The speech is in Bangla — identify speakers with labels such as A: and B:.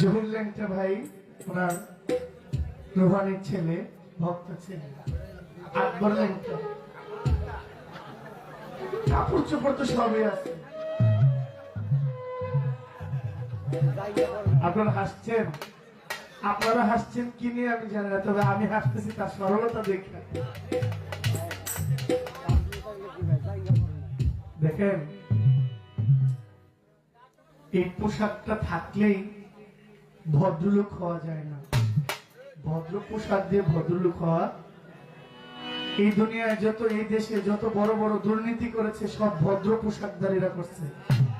A: জহুর ল্যাংটা ভাই, ওনার রুহানির ছেলে, ভক্ত ছেলে। আকবর ল্যাংটা কাপড় চোপড় তো সবই আছে। আপনারা হাসছেন? আপনারা হাসছেন কি নিয়ে আমি জানি না, তবে আমি হাসতেছি, তার সরলতা দেখে দেখেন, এই পোশাকটা থাকলেই ভদ্রলোক হওয়া যায় না। ভদ্র পোশাক দিয়ে ভদ্রলোক হওয়া, এই দুনিয়ায় যত, এই দেশে যত বড় বড় দুর্নীতি করেছে, সব ভদ্র পোশাকদারীরা করছে।